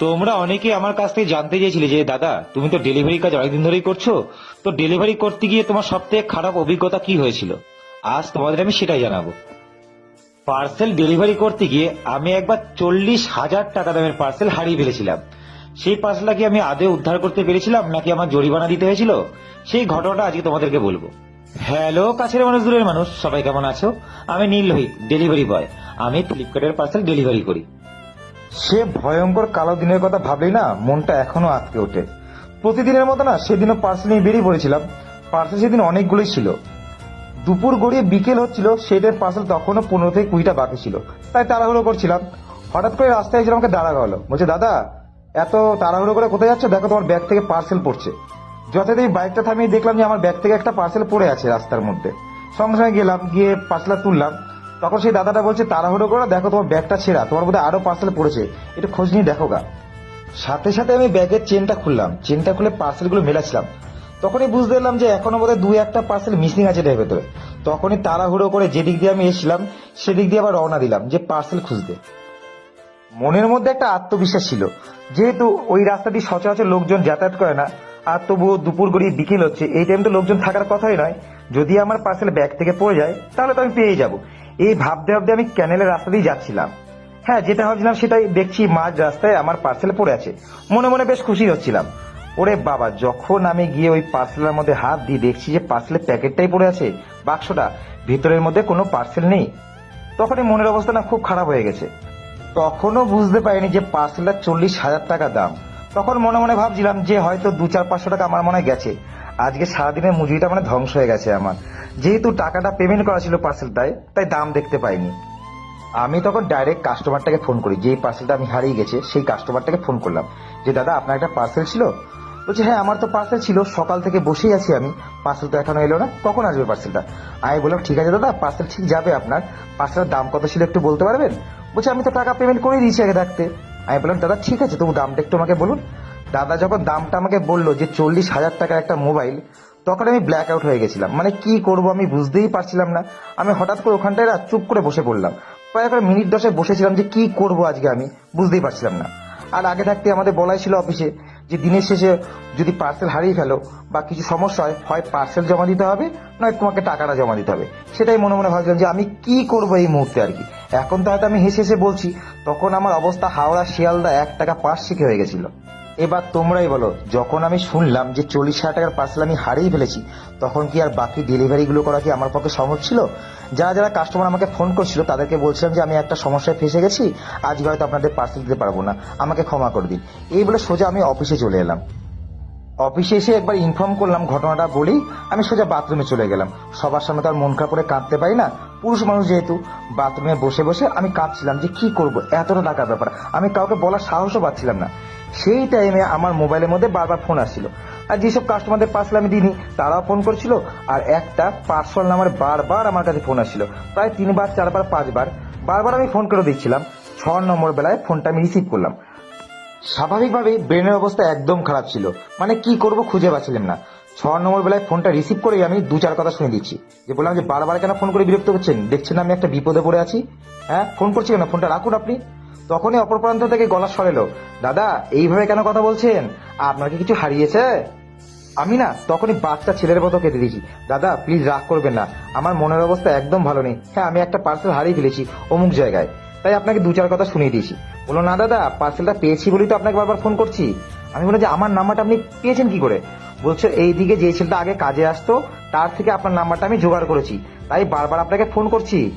তোমরা অনেকে আমার কাছ থেকে জানতে চেয়েছিলে যে, দাদা, তুমি তো ডেলিভারি কাজ অনেকদিন ধরেই করছ। তো ডেলিভারি করতে গিয়ে তোমার সব থেকে খারাপ অভিজ্ঞতা কি হয়েছিল? আজ তোমাদের আমি সেটাই জানাব। পার্সেল ডেলিভারি করতে গিয়ে আমি একবার চল্লিশ হাজার টাকা দামের পার্সেল হারিয়ে ফেলেছিলাম। সেই পার্সেলটা কি আমি আদে উদ্ধার করতে পেরেছিলাম নাকি আমার জরিমানা দিতে হয়েছিল? সেই ঘটনাটা আজকে তোমাদেরকে বলব। হ্যালো, কাছের মানুষ, দূরের মানুষ, সবাই কেমন আছো? আমি নীল লোহিত ডেলিভারি বয় আমি ফ্লিপকার্টের পার্সেল ডেলিভারি করি। সে ভয়ঙ্কর কালো দিনের কথা ভাবলেই না মনটা এখনও আটকে ওঠে। প্রতিদিনের মতো না, সেদিনও পার্সেল নিয়ে বেরিয়ে পড়েছিলাম। পার্সেল সেদিন অনেকগুলোই ছিল। দুপুর গড়িয়ে বিকেল হচ্ছিল সেটার পার্সেল তখনও পনেরো থেকে কুড়িটা বাকি ছিল। তাই তাড়াহুড়ো করছিলাম। হঠাৎ করে রাস্তায় এসে আমাকে দাঁড়া গেল বলছে, দাদা, এত তাড়াহুড়ো করে কোথায় যাচ্ছ? দেখো তোমার ব্যাগ থেকে পার্সেল পড়ছে। যথারীতি বাইকটা থামিয়ে দেখলাম যে আমার ব্যাগ থেকে একটা পার্সেল পড়ে আছে রাস্তার মধ্যে। সঙ্গে সঙ্গে গেলাম, গিয়ে পার্সেলটা তুললাম। তখন সেই দাদাটা বলছে, তাড়াহুড়ো করে, দেখো তোমার ব্যাগটা ছেঁড়া, তোমার বোধহয় আরও পার্সেল পড়েছে একটু খোঁজ নিয়ে দেখো গা। সাথে সাথে আমি ব্যাগের চেনটা খুললাম চেনটা খুলে পার্সেলগুলো মেলাছিলাম। তখনই বুঝতে পারলাম যে এখনও বোধহয় দুই একটা পার্সেল মিসিং আছে এটার ভেতরে। তখনই তাড়াহুড়ো করে যেদিক দিয়ে আমি এসেছিলাম, সেদিক দিয়ে আবার রওনা দিলাম, যে পার্সেল খুঁজতে। মনের মধ্যে একটা আত্মবিশ্বাস ছিল, যেহেতু ওই রাস্তা দিয়ে সচরাচর লোকজন যাতায়াত করে না, আর তবুও দুপুর গড়িয়ে বিকেল হচ্ছে, এই টাইম তো লোকজন থাকার কথাই নয়, যদি আমার পার্সেল ব্যাগ থেকে পড়ে যায়, তাহলে তো আমি পেয়ে যাব। এই ভাবতে ভাবতে আমি ক্যানেলের রাস্তা দিয়ে যাচ্ছিলাম। হ্যাঁ যেটা ভাবছিলাম সেটাই দেখছি মাঝ রাস্তায় আমার পার্সেল পড়ে আছে। মনে মনে বেশ খুশি হচ্ছিলাম। ওরে বাবা, যখন আমি গিয়ে ওই পার্সেলের মধ্যে হাত দিয়ে দেখছি যে পার্সেলের প্যাকেটটাই পড়ে আছে, বাক্সটা, ভিতরের মধ্যে কোনো পার্সেল নেই, তখনই মনের অবস্থা না খুব খারাপ হয়ে গেছে। তখনও বুঝতে পারিনি যে পার্সেলটা চল্লিশ হাজার টাকা দাম। তখন মনে মনে ভাবছিলাম যে হয়তো দু চার পাঁচশো টাকা আমার মনে গেছে। আজকে সারাদিনের মজুরিটা মানে ধ্বংস হয়ে গেছে আমার। যেহেতু টাকাটা পেমেন্ট করা ছিল পার্সেলটায় তাই দাম দেখতে পাইনি। আমি তখন ডাইরেক্ট কাস্টমারটাকে ফোন করি, যেই পার্সেলটা আমি হারিয়ে গেছে, সেই কাস্টমারটাকে ফোন করলাম। যে, দাদা, আপনার একটা পার্সেল ছিল? বলছে হ্যাঁ আমার তো পার্সেল ছিল, সকাল থেকে বসেই আছি আমি। পার্সেল তো এখনও এলো না, কখন আসবে পার্সেলটা আমি বললাম, ঠিক আছে, দাদা পার্সেল ঠিক যাবে আপনার। পার্সেলের দাম কত ছিল একটু বলতে পারবেন? বলছে, আমি তো টাকা পেমেন্ট করে দিয়েছি আগে থাকতে আমি বললাম, দাদা, ঠিক আছে, তবু দামটা একটু আমাকে বলুন। দাদা যখন দামটা আমাকে বলল যে চল্লিশ হাজার টাকার একটা মোবাইল, তখন আমি ব্ল্যাক আউট হয়ে গেছিলাম। মানে কি করব আমি বুঝতেই পারছিলাম না। আমি হঠাৎ করে ওখানটায় চুপ করে বসে পড়লাম। প্রায় করে মিনিট দশে বসেছিলাম যে কি করব আজকে আমি, বুঝতেই পারছিলাম না। আর আগে থাকতে আমাদের বলাই ছিল অফিসে যে দিনের শেষে যদি পার্সেল হারিয়ে ফেলো বা কিছু সমস্যা হয় হয় পার্সেল জমা দিতে হবে, নয় তোমাকে টাকাটা জমা দিতে হবে। সেটাই মনে মনে ভাবছিলাম যে আমি কি করব এই মুহূর্তে আর কি। এখন তো হয়তো আমি হেসে হেসে বলছি, তখন আমার অবস্থা হাওড়া শিয়ালদা এক টাকা পাঁচ শিখে হয়ে গেছিল। এবার তোমরাই বলো, যখন আমি শুনলাম যে চল্লিশ হাজার টাকার পার্সেল আমি হারিয়ে ফেলেছি, তখন কি আর বাকি ডেলিভারিগুলো করা কি আমার পক্ষে সম্ভব ছিল? যারা যারা কাস্টমার আমাকে ফোন করছিল, তাদেরকে বলছিলাম যে আমি একটা সমস্যায় ফেসে গেছি, আজকে হয়তো আপনাদের পার্সেল দিতে পারব না, আমাকে ক্ষমা করে দিন। এই বলে সোজা আমি অফিসে চলে এলাম। অফিসে এসে একবার ইনফর্ম করলাম, ঘটনাটা বলেই আমি সোজা বাথরুমে চলে গেলাম। সবার সামনে তো আর মন খারাপ করে কাঁদতে পারি না। পুরুষ মানুষ যেহেতু বাথরুমে বসে বসে আমি কাঁদছিলাম যে কি করব, এতটা টাকার ব্যাপার। আমি কাউকে বলার সাহসও পাচ্ছিলাম না। সেই টাইমে আমার মোবাইলের মধ্যে বারবার ফোন আসছিল। আর যেসব কাস্টমারদের পার্সেল আমি দিইনি, তারাও ফোন করছিল, আর একটা পার্সোনাল নাম্বার বারবার আমার কাছে ফোন আসছিল। প্রায় তিনবার, চারবার, পাঁচবার, বারবার আমি ফোন করে দিচ্ছিলাম ছ নম্বর বেলায় ফোনটা আমি রিসিভ করলাম। স্বাভাবিকভাবেই ব্রেনের অবস্থা একদম খারাপ ছিল। মানে কি করব খুঁজে পাচ্ছিলাম না। ছ নম্বর বেলায় ফোনটা রিসিভ করেই আমি দু চার কথা শুনে দিচ্ছি। যে বললাম যে বারবার কেন ফোন করে বিরক্ত করছেন দেখছেন আমি একটা বিপদে পড়ে আছি? হ্যাঁ ফোন করছি কেন? ফোনটা রাখুন আপনি। তখনই অপর প্রান্ত থেকে গলা সরেলো। দাদা, এইভাবে কেন কথা বলছেন? আপনার কি কিছু হারিয়েছে? আমি না, তখনই বাচ্চা ছেলের মতো কেটে দিয়েছি। দাদা, প্লিজ রাগ করবেন না। আমার মনের অবস্থা একদম ভালো নেই। হ্যাঁ আমি একটা পার্সেল হারিয়ে ফেলেছি অমুক জায়গায়। তাই আপনাকে দু চার কথা শুনিয়ে দিয়েছি। বলো না দাদা, পার্সেলটা পেয়েছি বলেই তো আপনাকে বারবার ফোন করছি। আমি বললাম যে, আমার নাম্বারটা আপনি পেয়েছেন কি করে? বলছে এইদিকে যে ছেলেটা আগে কাজে আসতো, তার থেকে আপনার নাম্বারটা আমি জোগাড় করেছি। তাই বারবার আপনাকে ফোন করছি।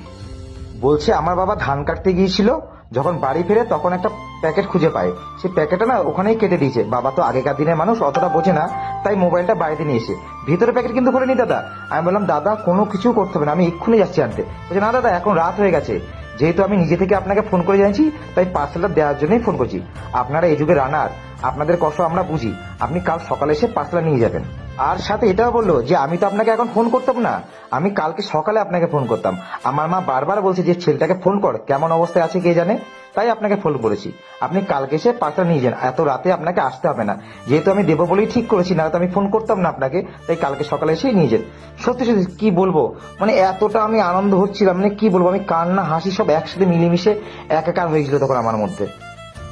বলছে, আমার বাবা ধান কাটতে গিয়েছিল যখন বাড়ি ফিরে তখন একটা প্যাকেট খুঁজে পায়। সেই প্যাকেটটা না ওখানেই কেটে দিয়েছে। বাবা তো আগেকার দিনের মানুষ, অতটা বোঝে না, তাই মোবাইলটা বাড়িতে নিয়ে এসে। ভিতরে প্যাকেট কিন্তু খুলেনি দাদা। আমি বললাম, দাদা, কোনো কিছু করতে হবে না, আমি এক্ষুনি যাচ্ছি আনতে। বলছে, না দাদা, এখন রাত হয়ে গেছে। যেহেতু আমি নিজে থেকে আপনাকে ফোন করে জানিয়েছি তাই পার্সেলটা দেওয়ার জন্যই ফোন করছি। আপনারা এই যুগে রানার। আপনাদের কষ্ট আমরা বুঝি। আপনি কাল সকালে এসে পার্সেলটা নিয়ে যাবেন। আর সাথে এটাও বলল যে, আমি তো আপনাকে এখন ফোন করতাম না। আমি কালকে সকালে আপনাকে ফোন করতাম। আমার মা বারবার বলছে যে, ছেলেটাকে ফোন কর, কেমন অবস্থায় আছে কে জানে? তাই আপনাকে ফোন করেছি। আপনি কালকে এসে পার্সেল নিয়ে যান। এত রাতে আপনাকে আসতে হবে না। যেহেতু আমি দেবো বলেই ঠিক করেছি না তো আমি ফোন করতাম না আপনাকে। তাই কালকে সকালে এসে নিয়ে যান। সত্যি সত্যি, কি বলব? মানে এতটা আমি আনন্দ হচ্ছিলাম মানে কি বলব? আমি কান্না, হাসি সব একসাথে মিলেমিশে একাকার হয়েছিল তখন আমার মধ্যে।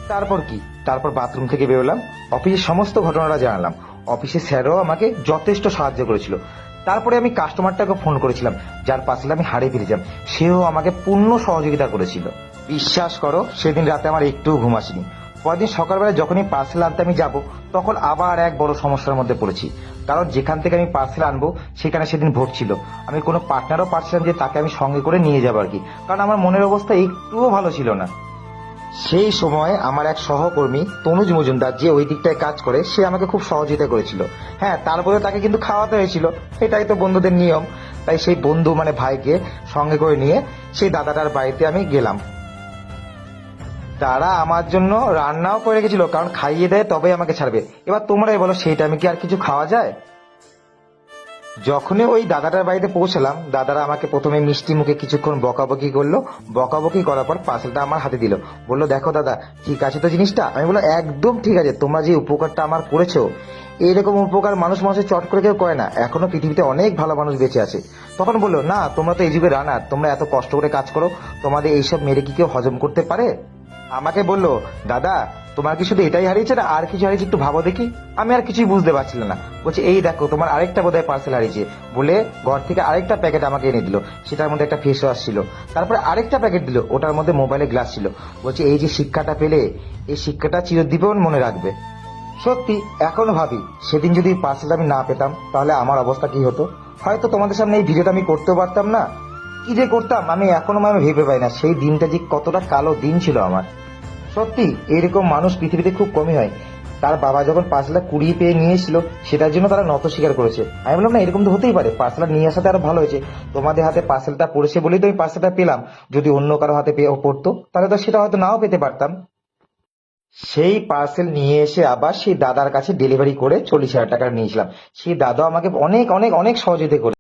তারপর কি? তারপর বাথরুম থেকে বেরোলাম। অফিসের সমস্ত ঘটনাটা জানালাম। অফিসের স্যারও আমাকে যথেষ্ট সাহায্য করেছিল। তারপরে আমি কাস্টমারটাকে ফোন করেছিলাম, যার পার্সেল আমি হারিয়ে ফেলেছিলাম। সেও আমাকে পূর্ণ সহযোগিতা করেছিল। বিশ্বাস করো, সেদিন রাতে আমার একটুও ঘুম আসেনি। পরদিন সকালবেলা যখনই পার্সেল আনতে আমি যাব, তখন আবার এক বড় সমস্যার মধ্যে পড়েছি। কারণ যেখান থেকে আমি পার্সেল আনব, সেখানে সেদিন ভোট ছিল। আমি কোনো পার্টনারও পাচ্ছিলাম যে তাকে আমি সঙ্গে করে নিয়ে যাব আর কি। কারণ আমার মনের অবস্থা একটুও ভালো ছিল না। সেই সময় আমার এক সহকর্মী তনুজ মজুমদার যে ওই দিকটায় কাজ করে, সে আমাকে খুব সহযোগিতা করেছিল। হ্যাঁ তারপরে তাকে কিন্তু খাওয়াতে হয়েছিল। এটাই তো বন্ধুদের নিয়ম। তাই সেই বন্ধু মানে ভাইকে সঙ্গে করে নিয়ে সেই দাদাটার বাড়িতে আমি গেলাম। তারা আমার জন্য রান্নাও করে রেখেছিল, কারণ খাইয়ে দেয় তবেই আমাকে ছাড়বে। এবার তোমরাই বলো সেই টাইমে কি আর কিছু খাওয়া যায়? যখনই ওই দাদাটার বাড়িতে পৌঁছলাম, দাদারা আমাকে প্রথমে মিষ্টি মুখে কিছুক্ষণ বকাবকি করল। বকাবকি করার পর পার্সেলটা আমার হাতে দিল। বলল, দেখো দাদা, ঠিক আছে তো জিনিসটা? আমি বলল একদম ঠিক আছে, তোমরা যে উপকারটা আমার করেছ এইরকম উপকার মানুষ মানুষের চট করে কেউ করে না। এখনও পৃথিবীতে অনেক ভালো মানুষ বেঁচে আছে। তখন বলল, না, তোমরা তো এই যুগে রানার, তোমরা এত কষ্ট করে কাজ করো, তোমাদের এইসব মেরে কি কেউ হজম করতে পারে? আমাকে বলল, দাদা তোমার কি শুধু এটাই হারিয়েছে না, আর কিছু হারিয়েছে একটু ভাবো দেখি। আমি আর কিছুই বুঝতে পারছিলাম না। বলছে, এই দেখো, তোমার আরেকটা বোধহয় পার্সেল হারিয়েছে। বলে ঘর থেকে আরেকটা প্যাকেট আমাকে এনে দিল। সেটার মধ্যে একটা ফেস ওয়াশ ছিল। তারপরে আরেকটা প্যাকেট দিল। ওটার মধ্যে মোবাইলের গ্লাস ছিল। বলছে, এই যে শিক্ষাটা পেলে, এই শিক্ষাটা চিরদীপন মনে রাখবে। সত্যি, এখনও ভাবি, সেদিন যদি পার্সেলটা আমি না পেতাম, তাহলে আমার অবস্থা কি হতো? হয়তো তোমাদের সামনে এই ভিডিওটা আমি করতেও পারতাম না। কি যে করতাম, আমি এখনও আমি ভেবে পাই না, সেই দিনটা যে কতটা কালো দিন ছিল আমার। সত্যি, এরকম মানুষ পৃথিবীতে খুব কমই হয়। তার বাবা যখন পার্সেলটা কুড়িয়ে পেয়ে নিয়ে এসেছিল সেটার জন্য তারা নত স্বীকার করেছে। আমি বললাম, না, এরকম তো হতেই পারে। পার্সেলটা নিয়ে আসাতে আরও ভালো হয়েছে। তোমাদের হাতে পার্সেলটা পড়েছে বলেই তো আমি পার্সেলটা পেলাম। যদি অন্য কারও হাতে পড়তো, তাহলে তো সেটা হয়তো নাও পেতে পারতাম। সেই পার্সেল নিয়ে এসে আবার সেই দাদার কাছে ডেলিভারি করে চল্লিশ হাজার টাকা নিয়েছিলাম। সেই দাদা আমাকে অনেক অনেক অনেক সহযোগিতা করে